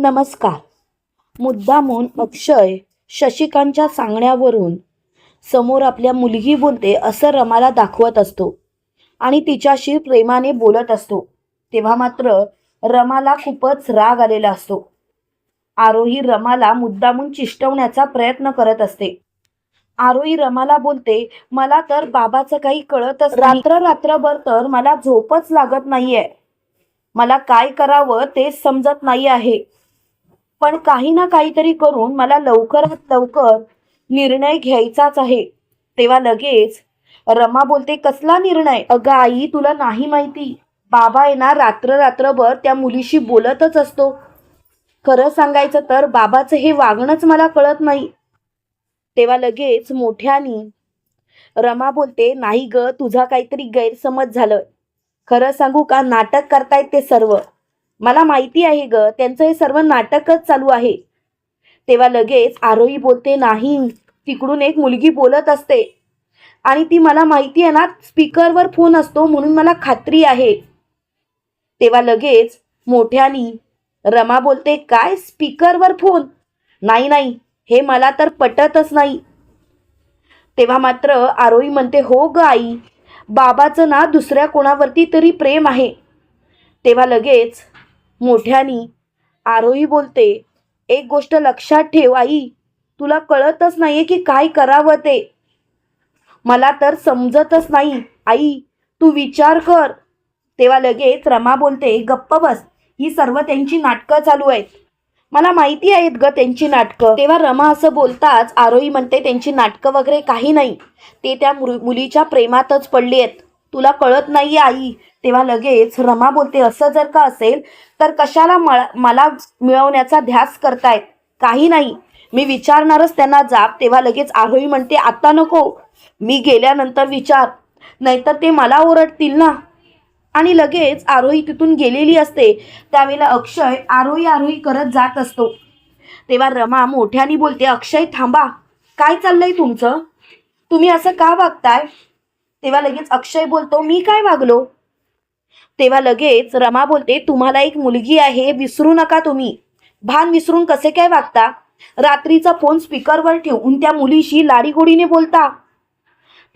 नमस्कार. मुद्दामून अक्षय शशिकांतच्या सांगण्यावरून समोर आपल्या मुलगी बोलते असं रमाला दाखवत असतो आणि तिच्याशी प्रेमाने बोलत असतो. तेव्हा मात्र रमाला खूपच राग आलेला असतो. आरोही रमाला मुद्दामून चिष्टवण्याचा प्रयत्न करत असते. आरोही रमाला बोलते मला तर बाबाचं काही कळतच रात्र रात्रभर तर मला झोपच लागत नाहीये. मला काय करावं तेच समजत नाही आहे. पण काही ना काहीतरी करून मला लवकरात लवकर निर्णय घ्यायचाच आहे. तेव्हा लगेच रमा बोलते कसला निर्णय? अगं आई तुला नाही माहिती. बाबा आहे ना रात्र रात्रभर त्या मुलीशी बोलतच असतो. खरं सांगायचं तर बाबाचं हे वागणंच मला कळत नाही. तेव्हा लगेच मोठ्यानी रमा बोलते नाही ग तुझा काहीतरी गैरसमज झालं खरं सांगू का नाटक करतायत ते सर्व. मला माहिती आहे ग त्यांचं हे सर्व नाटकच चालू आहे. तेव्हा लगेच आरोही बोलते नाही तिकडून एक मुलगी बोलत असते. आणि ती मला माहिती आहे ना स्पीकरवर फोन असतो म्हणून मला खात्री आहे. तेव्हा लगेच मोठ्यानी रमा बोलते काय स्पीकरवर फोन? नाही नाही हे मला तर पटतच नाही. तेव्हा मात्र आरोही म्हणते हो ग आई बाबाचं ना दुसऱ्या कोणावरती तरी प्रेम आहे. तेव्हा लगेच मोठ्यानी. आरोही बोलते एक गोष्ट लक्षात ठेव आई तुला कळतच नाहीये की काय करावं ते. मला तर समजतच नाही आई तू विचार कर. तेव्हा लगेच रमा बोलते गप्प बस ही सर्व त्यांची नाटकं चालू आहेत. मला माहिती आहेत ग त्यांची नाटकं. तेव्हा रमा असं बोलताच आरोही म्हणते त्यांची नाटकं वगैरे काही नाही ते त्या मुलीच्या प्रेमातच पडली आहेत. तुला कळत नाही आई. तेव्हा लगेच रमा बोलते असं जर का असेल तर कशाला मला मला मिळवण्याचा ध्यास करतायत? काही नाही. मी विचारणारच त्यांना जाप. तेव्हा लगेच आरोही म्हणते आता नको. मी गेल्यानंतर विचार. नाहीतर ते मला ओरडतील ना. आणि लगेच आरोही तिथून गेलेली असते. त्यावेळेला अक्षय आरोही आरोही करत जात असतो. तेव्हा रमा मोठ्याने बोलते अक्षय थांबा. काय चाललंय तुमचं? तुम्ही असं का वागताय? तेव्हा लगेच अक्षय बोलतो मी काय वागलो? तेव्हा लगेच रमा बोलते तुम्हाला एक मुलगी आहे विसरू नका तुम्ही. भान विसरून कसे काय वागता? रात्रीचा फोन स्पीकरवर ठेवून त्या मुलीशी लाडीगोडीने बोलता.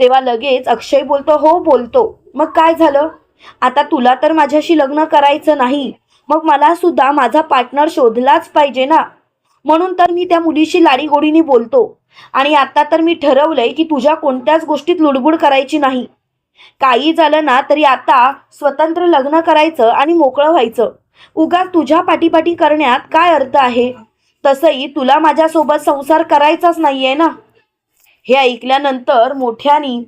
तेव्हा लगेच अक्षय बोलतो हो बोलतो. मग काय झालं? आता तुला तर माझ्याशी लग्न करायचं नाही. मग मला सुद्धा माझा पार्टनर शोधलाच पाहिजे ना. म्हणून तर मी त्या मुलीशी लाडीगोडीने बोलतो. आणि आता तर मी ठरवलंय की तुझ्या कोणत्याच गोष्टीत लुडबुड करायची नाही. काही झालं ना तरी आता स्वतंत्र लग्न करायचं आणि मोकळं व्हायचं. उगाच तुझ्या पाठीपाठी करण्यात काय अर्थ आहे? तसंही तुला माझ्यासोबत संसार करायचाच नाहीये ना? हे ऐकल्यानंतर मोठ्यानी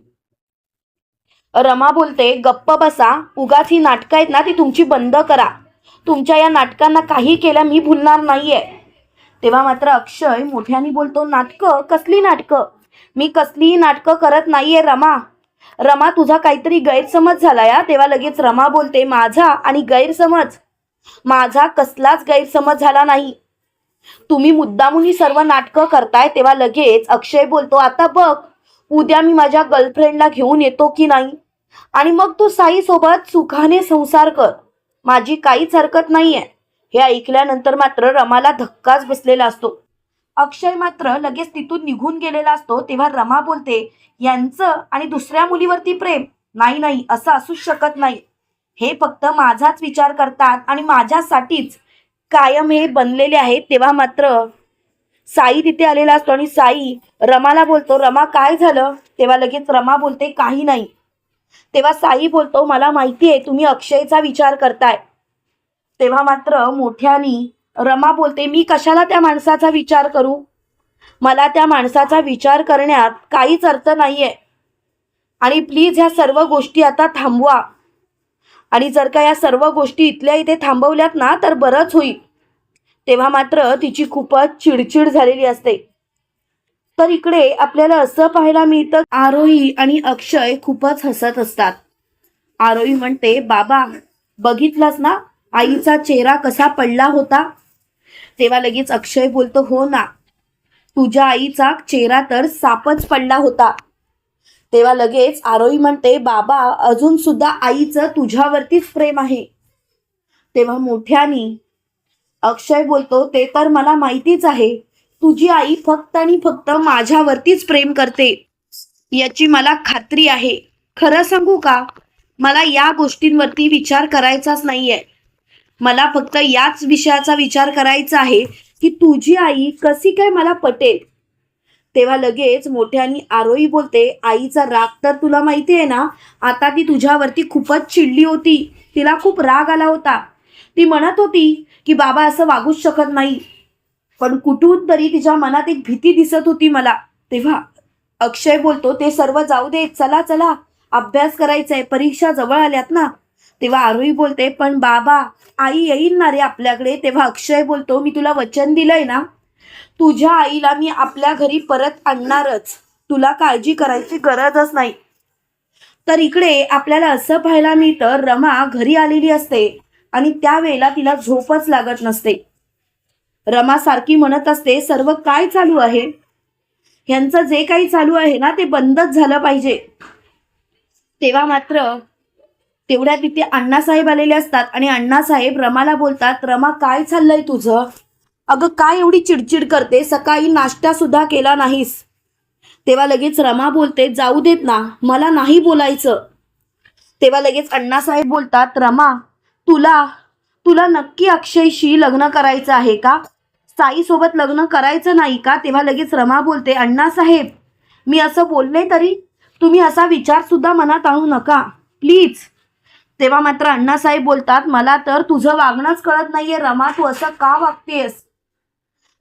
रमा बोलते गप्प बसा उगाच ही नाटकं आहेत ना ती तुमची बंद करा. तुमच्या या नाटकांना काही केलं मी भुलणार नाहीये. तेव्हा मात्र अक्षय मोठ्याने बोलतो नाटकं? कसली नाटकं? मी कसलीही नाटकं करत नाहीये रमा. रमा तुझा काहीतरी गैरसमज झाला या तेव्हा लगेच रमा बोलते माझा आणि गैरसमज? माझा कसलाच गैरसमज झाला नाही. तुम्ही मुद्दामून ही सर्व नाटकं करताय? तेव्हा लगेच अक्षय बोलतो आता बघ उद्या मी माझ्या गर्लफ्रेंडला घेऊन येतो की नाही? आणि मग तू साई सोबत सुखाने संसार कर. माझी काहीच हरकत नाहीये. हे ऐकल्यानंतर मात्र रमाला धक्काच बसलेला असतो. अक्षय मात्र लगेच तिथून निघून गेलेला असतो तेव्हा रमा बोलते यांचं आणि दुसऱ्या मुलीवरती प्रेम? नाही नाही असं असूच शकत नाही. हे फक्त माझाच विचार करतात आणि माझ्यासाठीच कायम हे बनलेले आहेत. तेव्हा मात्र साई तिथे आलेला असतो आणि साई रमाला बोलतो रमा काय झालं? तेव्हा लगेच रमा बोलते काही नाही. तेव्हा साई बोलतो मला माहिती आहे तुम्ही अक्षयचा विचार करताय. तेव्हा मात्र मोठ्यानी रमा बोलते मी कशाला त्या माणसाचा विचार करू? मला त्या माणसाचा विचार करण्यात काहीच अर्थ नाहीये. आणि प्लीज ह्या सर्व गोष्टी आता थांबवा. आणि जर का या सर्व गोष्टी इथल्या इथे थांबवल्यात ना तर बरंच होईल. तेव्हा मात्र तिची खूपच चिडचिड झालेली असते. तर इकडे आपल्याला असं पाहायला मिळतं आरोही आणि अक्षय खूपच हसत असतात. आरोही म्हणते बाबा बघितलास ना? आईचा चेहरा कसा पडला होता? तेव्हा लगेच अक्षय बोलतो हो ना तुझ्या आईचा चेहरा तर सापच पडला होता. तेव्हा लगेच आरोई म्हणते बाबा अजून सुद्धा आईचं तुझ्यावरतीच प्रेम आहे. तेव्हा मोठ्यानी अक्षय बोलतो ते तर मला माहितीच आहे. तुझी आई फक्त आणि फक्त माझ्यावरतीच प्रेम करते. याची मला खात्री आहे. खरं सांगू का? मला या गोष्टींवरती विचार करायचाच नाहीये. मला फक्त याच विषयाचा विचार करायचा आहे की तुझी आई कशी काय मला पटेल? तेव्हा लगेच मोठ्यानी आरोही बोलते आईचा राग तर तुला माहिती आहे ना आता ती तुझ्यावरती खूपच चिडली होती. तिला खूप राग आला होता. ती म्हणत होती की बाबा असं वागूच शकत नाही. पण कुठून तरी तिच्या मनात एक भीती दिसत होती मला. तेव्हा अक्षय बोलतो ते सर्व जाऊ दे चला चला. अभ्यास करायचा आहे परीक्षा जवळ आल्यात ना. तेव्हा आरोही बोलते पण बाबा आई येईल ना रे आपल्याकडे? तेव्हा अक्षय बोलतो मी तुला वचन दिलंय ना? तुझ्या आईला मी आपल्या घरी परत आणणारच. तुला काळजी करायची गरजच नाही. तर इकडे आपल्याला असं पाहायला मिळतं रमा घरी आलेली असते आणि त्यावेळेला तिला झोपच लागत नसते. रमा सारखी म्हणत असते सर्व काय चालू आहे? ह्यांचं जे काही चालू आहे ना ते बंदच झालं पाहिजे. तेव्हा मात्र तेवढ्या तिथे अण्णासाहेब आलेले असतात आणि अण्णासाहेब रमाला बोलतात रमा काय चाललंय तुझं? अगं काय एवढी चिडचिड करते? सकाळी नाश्ता सुद्धा केला नाहीस. तेव्हा लगेच रमा बोलते जाऊ देत ना मला नाही बोलायचं. तेव्हा लगेच अण्णासाहेब बोलतात रमा तुला तुला नक्की अक्षयशी लग्न करायचं आहे का? साई सोबत लग्न करायचं नाही का? तेव्हा लगेच रमा बोलते अण्णासाहेब मी असं बोलले तरी तुम्ही असा विचार सुद्धा मनात आणू नका. प्लीज. तेव्हा मात्र अण्णासाहेब बोलतात मला तर तुझं वागणंच कळत नाहीये रमा तू असं का वागतेस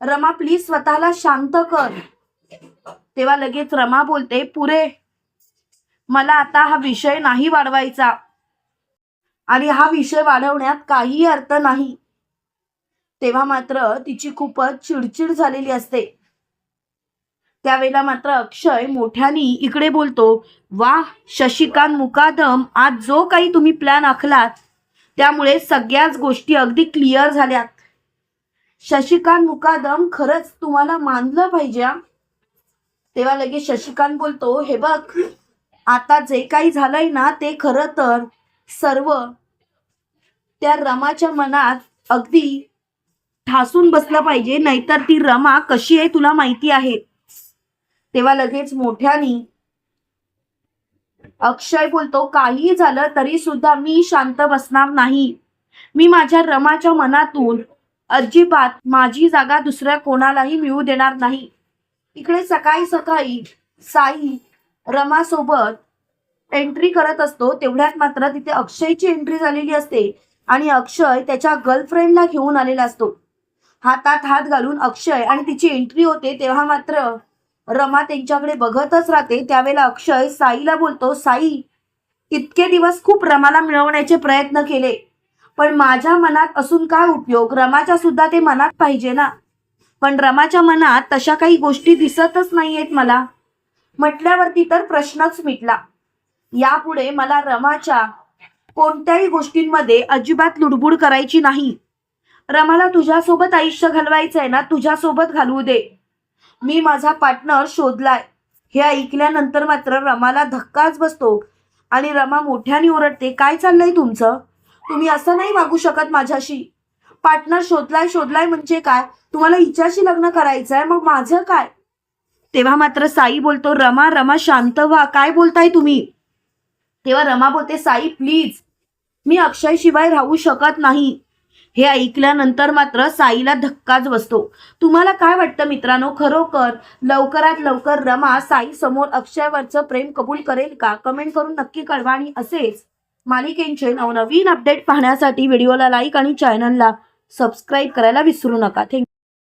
रमा प्लीज स्वतःला शांत कर. तेव्हा लगेच रमा बोलते पुरे मला आता हा विषय नाही वाढवायचा आणि हा विषय वाढवण्यात काही अर्थ नाही. तेव्हा मात्र तिची खूपच चिडचिड झालेली असते. त्यावेळेला मात्र अक्षय मोठ्यानी इकडे बोलतो वा शशिकांत मुकादम आज जो काही तुम्ही प्लॅन आखलात त्यामुळे सगळ्याच गोष्टी अगदी क्लिअर झाल्यात. शशिकांत मुकादम खरंच तुम्हाला मानलं पाहिजे तेव्हा लगेच शशिकांत बोलतो हे बघ आता जे काही झालंय ना ते खरं तर सर्व त्या रमाच्या मनात अगदी ठासून बसलं पाहिजे नाहीतर ती रमा कशी आहे तुला माहिती आहे. तेव्हा लगेच मोठ्यानी अक्षय बोलतो काही झालं तरी सुद्धा मी शांत बसणार नाही. मी माझ्या रमाच्या मनातून अजिबात माझी जागा दुसऱ्या कोणालाही मिळू देणार नाही. इकडे सकाळी सकाळी साई रमासोबत एंट्री करत असतो. तेवढ्यात मात्र तिथे अक्षयची एंट्री झालेली असते आणि अक्षय त्याच्या गर्लफ्रेंडला घेऊन आलेला असतो. हातात हात घालून अक्षय आणि तिची एंट्री होते तेव्हा मात्र रमा त्यांच्याकडे बघतच राहते. त्यावेळेला अक्षय साईला बोलतो साई इतके दिवस खूप रमाला मिळवण्याचे प्रयत्न केले. पण माझ्या मनात असून काय उपयोग? रमाच्या सुद्धा ते मनात पाहिजे ना? पण रमाच्या मनात तशा काही गोष्टी दिसतच नाहीयेत मला. म्हटल्यावरती तर प्रश्नच मिटला. यापुढे मला रमाच्या कोणत्याही गोष्टींमध्ये अजिबात लुडबुड करायची नाही. रमाला तुझ्यासोबत आयुष्य घालवायचं आहे ना? तुझ्यासोबत घालवू दे. मी माझा पार्टनर शोधलाय. हे ऐकल्यानंतर मात्र रमाला धक्काच बसतो. आणि रमा मोठ्याने ओरडते काय चाललंय तुमचं? तुम्ही असं नाही वागू शकत माझ्याशी. पार्टनर शोधलाय शोधलाय म्हणजे काय? तुम्हाला हिच्याशी लग्न करायचं आहे मग माझं काय? तेव्हा मात्र साई बोलतो रमा रमा शांत व्हा. काय बोलताय तुम्ही? तेव्हा रमा बोलते साई प्लीज मी अक्षय शिवाय राहू शकत नाही. हे ऐकल्यानंतर मात्र साईला धक्काच बसतो. तुम्हाला काय वाटतं मित्रांनो? खरोखर लवकरात लवकर रमा साई समोर अक्षयवरचं प्रेम कबूल करेल का? कमेंट करून नक्की कळवा आणि असेच मालिकेंचे नवनवीन अपडेट पाहण्यासाठी व्हिडिओला लाईक आणि चॅनलला सबस्क्राईब करायला विसरू नका. थँक्यू